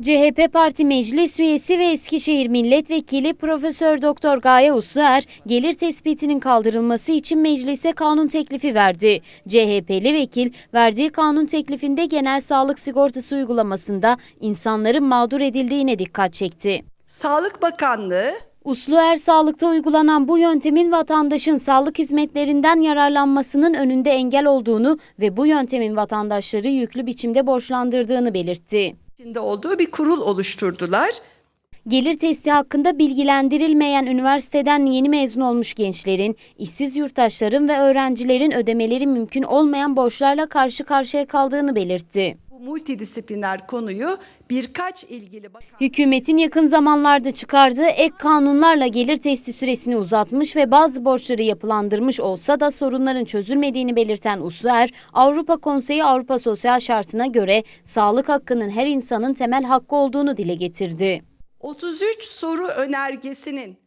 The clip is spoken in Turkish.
CHP Parti Meclis Üyesi ve Eskişehir Milletvekili Profesör Doktor Gaye Usluer, gelir tespitinin kaldırılması için meclise kanun teklifi verdi. CHP'li vekil, verdiği kanun teklifinde genel sağlık sigortası uygulamasında insanların mağdur edildiğine dikkat çekti. Sağlık Bakanlığı Usluer sağlıkta uygulanan bu yöntemin vatandaşın sağlık hizmetlerinden yararlanmasının önünde engel olduğunu ve bu yöntemin vatandaşları yüklü biçimde borçlandırdığını belirtti. İçinde olduğu bir kurul oluşturdular. Gelir testi hakkında bilgilendirilmeyen üniversiteden yeni mezun olmuş gençlerin, işsiz yurttaşların ve öğrencilerin ödemeleri mümkün olmayan borçlarla karşı karşıya kaldığını belirtti. Multidisipliner konuyu birkaç ilgili bakan Hükümetin yakın zamanlarda çıkardığı ek kanunlarla gelir testi süresini uzatmış ve bazı borçları yapılandırmış olsa da sorunların çözülmediğini belirten Usluer, Avrupa Konseyi Avrupa Sosyal Şartı'na göre sağlık hakkının her insanın temel hakkı olduğunu dile getirdi. 33 soru önergesinin